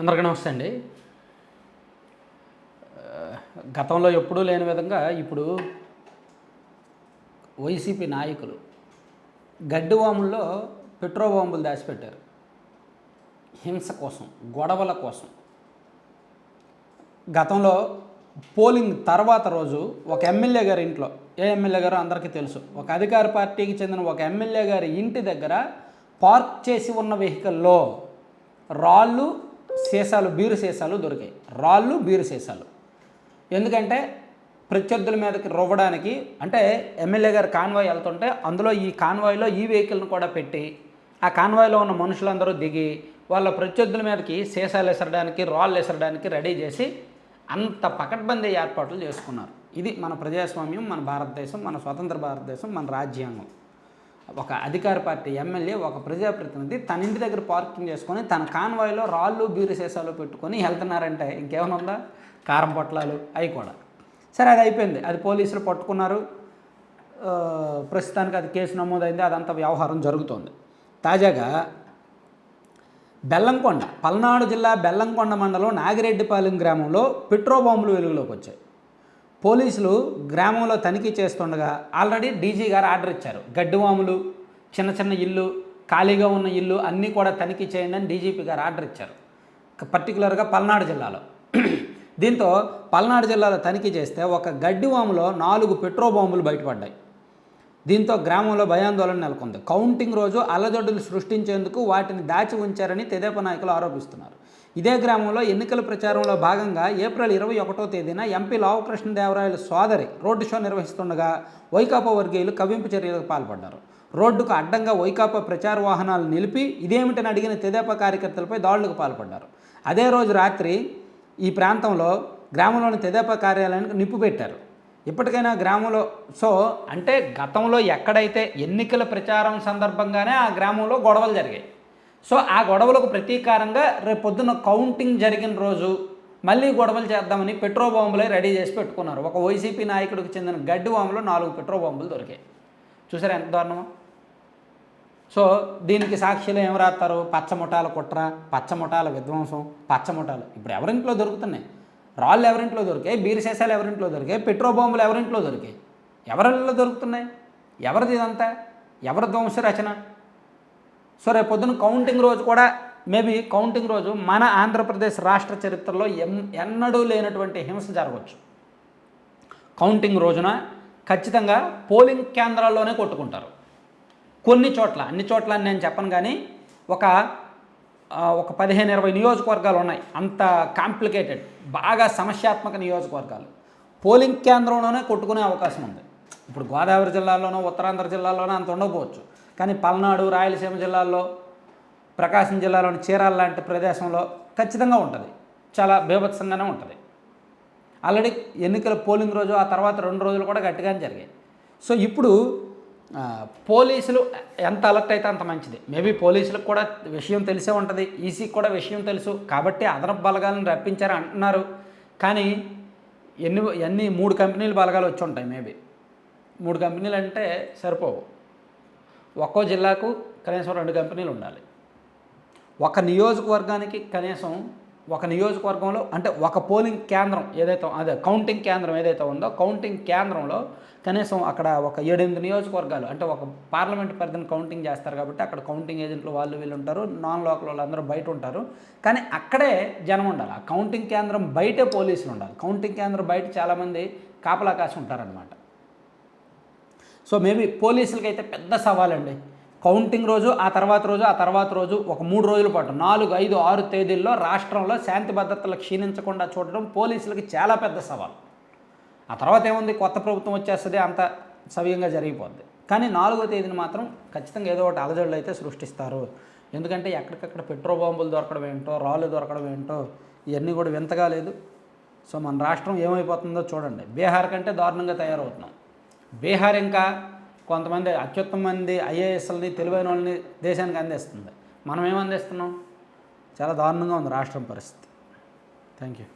అందరికీ నమస్తే అండి. గతంలో ఎప్పుడూ లేని విధంగా ఇప్పుడు వైసీపీ నాయకులు గడ్డి వాముల్లో పెట్రో బాంబులు దాచిపెట్టారు. హింస కోసం గొడవల కోసం. గతంలో పోలింగ్ తర్వాత రోజు ఒక ఎమ్మెల్యే గారి ఇంట్లో ఏ ఎమ్మెల్యే గారో అందరికీ తెలుసు. ఒక అధికార పార్టీకి చెందిన ఒక ఎమ్మెల్యే గారి ఇంటి దగ్గర పార్క్ చేసి ఉన్న వెహికల్లో రాళ్ళు సీసాలు బీరు సీసాలు దొరికాయి. రాళ్ళు బీరు సీసాలు. ఎందుకంటే ప్రత్యర్థుల మీదకి రువ్వడానికి అంటే ఎమ్మెల్యే గారు కాన్వాయ్ వెళ్తుంటే అందులో ఈ కాన్వాయ్లో ఈ వెహికల్ని కూడా పెట్టి ఆ కాన్వాయ్లో ఉన్న మనుషులందరూ దిగి వాళ్ళ ప్రత్యర్థుల మీదకి సీసాలు ఎసరడానికి రాళ్ళు ఎసరడానికి రెడీ చేసి అంత పకడ్బందీ ఏర్పాట్లు చేసుకున్నారు. ఇది మన ప్రజాస్వామ్యం మన భారతదేశం మన స్వతంత్ర భారతదేశం మన రాజ్యాంగం. ఒక అధికార పార్టీ ఎమ్మెల్యే ఒక ప్రజాప్రతినిధి తన ఇంటి దగ్గర పార్కింగ్ చేసుకొని తన కాన్వాయ్లో రాళ్ళు బీరు సీసాలు పెట్టుకొని వెళ్తున్నారంటే ఇంకేమైనా ఉందా? కారం పొట్లాలు అవి కూడా. సరే అది అయిపోయింది. అది పోలీసులు పట్టుకున్నారు. ప్రస్తుతానికి అది కేసు నమోదైంది. అదంతా వ్యవహారం జరుగుతోంది. తాజాగా బెల్లంకొండ పల్నాడు జిల్లా బెల్లంకొండ మండలం నాగిరెడ్డిపాలెం గ్రామంలో పెట్రో బాంబులు వెలుగులోకి వచ్చాయి. పోలీసులు గ్రామంలో తనిఖీ చేస్తుండగా ఆల్రెడీ డీజీ గారు ఆర్డర్ ఇచ్చారు. గడ్డివాములు చిన్న చిన్న ఇల్లు ఖాళీగా ఉన్న ఇల్లు అన్నీ కూడా తనిఖీ చేయండి అని డీజీపీ గారు ఆర్డర్ ఇచ్చారు. పర్టికులర్గా పల్నాడు జిల్లాలో. దీంతో పల్నాడు జిల్లాలో తనిఖీ చేస్తే ఒక గడ్డివాములో నాలుగు పెట్రో బాంబులు బయటపడ్డాయి. దీంతో గ్రామంలో భయాందోళన నెలకొంది. కౌంటింగ్ రోజు అల్లదొడ్డులు సృష్టించేందుకు వాటిని దాచి ఉంచారని తెదేప నాయకులు ఆరోపిస్తున్నారు. ఇదే గ్రామంలో ఎన్నికల ప్రచారంలో భాగంగా ఏప్రిల్ ఇరవై ఒకటో తేదీన ఎంపీ లావకృష్ణదేవరాయల సోదరి రోడ్డు షో నిర్వహిస్తుండగా వైకాపా వర్గీయులు కవ్వింపు చర్యలకు పాల్పడ్డారు. రోడ్డుకు అడ్డంగా వైకాపా ప్రచార వాహనాలు నిలిపి ఇదేమిటని అడిగిన తెదేపా కార్యకర్తలపై దాడులకు పాల్పడ్డారు. అదే రోజు రాత్రి ఈ ప్రాంతంలో గ్రామంలోని తెదేపా కార్యాలయానికి నిప్పు పెట్టారు. ఇప్పటికైనా గ్రామంలో సో అంటే గతంలో ఎక్కడైతే ఎన్నికల ప్రచారం సందర్భంగానే ఆ గ్రామంలో గొడవలు జరిగాయి. సో ఆ గొడవలకు ప్రతీకారంగా రేపు పొద్దున్న కౌంటింగ్ జరిగిన రోజు మళ్ళీ గొడవలు చేద్దామని పెట్రో బాంబులే రెడీ చేసి పెట్టుకున్నారు. ఒక వైసీపీ నాయకుడికి చెందిన గడ్డి బాంబులో నాలుగు పెట్రో బాంబులు దొరికాయి. చూసారా ఎంత దారుణమో? సో దీనికి సాక్షులు ఏం రాస్తారు? పచ్చముఠాల కుట్ర పచ్చముఠాల విధ్వంసం పచ్చముఠాలు ఇప్పుడు ఎవరింట్లో దొరుకుతున్నాయి? రాళ్ళు ఎవరింట్లో దొరికాయి? బీరశేషాలు ఎవరింట్లో దొరికాయి? పెట్రో బాంబులు ఎవరింట్లో దొరికాయి? ఎవరిలో దొరుకుతున్నాయి? ఎవరిది ఇదంతా? ఎవరి ధ్వంస రచన? సో రేపు పొద్దున కౌంటింగ్ రోజు కూడా మేబీ కౌంటింగ్ రోజు మన ఆంధ్రప్రదేశ్ రాష్ట్ర చరిత్రలో ఎం ఎన్నడూ లేనటువంటి హింస జరగవచ్చు. కౌంటింగ్ రోజున ఖచ్చితంగా పోలింగ్ కేంద్రాల్లోనే కొట్టుకుంటారు. కొన్ని చోట్ల అన్ని చోట్ల నేను చెప్పను కానీ ఒక ఒక పదిహేను ఇరవై నియోజకవర్గాలు ఉన్నాయి. అంత కాంప్లికేటెడ్ బాగా సమస్యాత్మక నియోజకవర్గాలు. పోలింగ్ కేంద్రంలోనే కొట్టుకునే అవకాశం ఉంది. ఇప్పుడు గోదావరి జిల్లాలోనో ఉత్తరాంధ్ర జిల్లాలోనో అంత ఉండకపోవచ్చు. కానీ పల్నాడు రాయలసీమ జిల్లాల్లో ప్రకాశం జిల్లాలోని చీరాల లాంటి ప్రదేశంలో ఖచ్చితంగా ఉంటుంది. చాలా బీభత్సంగానే ఉంటుంది. ఆల్రెడీ ఎన్నికల పోలింగ్ రోజు ఆ తర్వాత రెండు రోజులు కూడా గట్టిగానే జరిగాయి. సో ఇప్పుడు పోలీసులు ఎంత అలర్ట్ అయితే అంత మంచిది. మేబీ పోలీసులకు కూడా విషయం తెలిసే ఉంటుంది. ఈసీకి కూడా విషయం తెలుసు. కాబట్టి అదనపు బలగాలను రప్పించారు అంటున్నారు. కానీ ఎన్ని ఎన్ని మూడు కంపెనీలు బలగాలు వచ్చి ఉంటాయి మేబీ. మూడు కంపెనీలు అంటే సరిపోవు. ఒక్కో జిల్లాకు కనీసం రెండు కంపెనీలు ఉండాలి. ఒక నియోజకవర్గానికి కనీసం ఒక నియోజకవర్గంలో అంటే ఒక పోలింగ్ కేంద్రం ఏదైతే అదే కౌంటింగ్ కేంద్రం ఏదైతే ఉందో కౌంటింగ్ కేంద్రంలో కనీసం అక్కడ ఒక ఏడెనిమిది నియోజకవర్గాలు అంటే ఒక పార్లమెంట్ పరిధిని కౌంటింగ్ చేస్తారు కాబట్టి అక్కడ కౌంటింగ్ ఏజెంట్లు వాళ్ళు వీళ్ళు ఉంటారు నాన్ లోకల్ వాళ్ళు అందరూ బయట ఉంటారు. కానీ అక్కడే జనం ఉండాలి. ఆ కౌంటింగ్ కేంద్రం బయటే పోలీసులు ఉండాలి. కౌంటింగ్ కేంద్రం బయట చాలామంది కాపలా కాసి ఉంటారనమాట సో మేబీ పోలీసులకి అయితే పెద్ద సవాలండి. కౌంటింగ్ రోజు ఆ తర్వాత రోజు ఆ తర్వాత రోజు ఒక మూడు రోజుల పాటు నాలుగు ఐదు ఆరు తేదీల్లో రాష్ట్రంలో శాంతి భద్రతలు క్షీణించకుండా చూడడం పోలీసులకి చాలా పెద్ద సవాల్. ఆ తర్వాత ఏముంది? కొత్త ప్రభుత్వం వచ్చేస్తుంది అంత సవ్యంగా జరిగిపోద్ది. కానీ నాలుగో తేదీని మాత్రం ఖచ్చితంగా ఏదో ఒకటి అలజడులు అయితే సృష్టిస్తారు. ఎందుకంటే ఎక్కడికక్కడ పెట్రోల్ బాంబులు దొరకడం ఏంటో రాళ్ళు దొరకడం ఏంటో ఇవన్నీ కూడా వింతగా లేదు. సో మన రాష్ట్రం ఏమైపోతుందో చూడండి. బీహార్ కంటే దారుణంగా తయారవుతున్నాం. బీహార్ ఇంకా కొంతమంది అత్యుత్తమ మంది ఐఏఎస్ఎల్ని తెలివైన వాళ్ళని దేశానికి అందిస్తుంది. మనం ఏమందిస్తున్నాం చాలా దారుణంగా ఉంది రాష్ట్రం పరిస్థితి. Thank you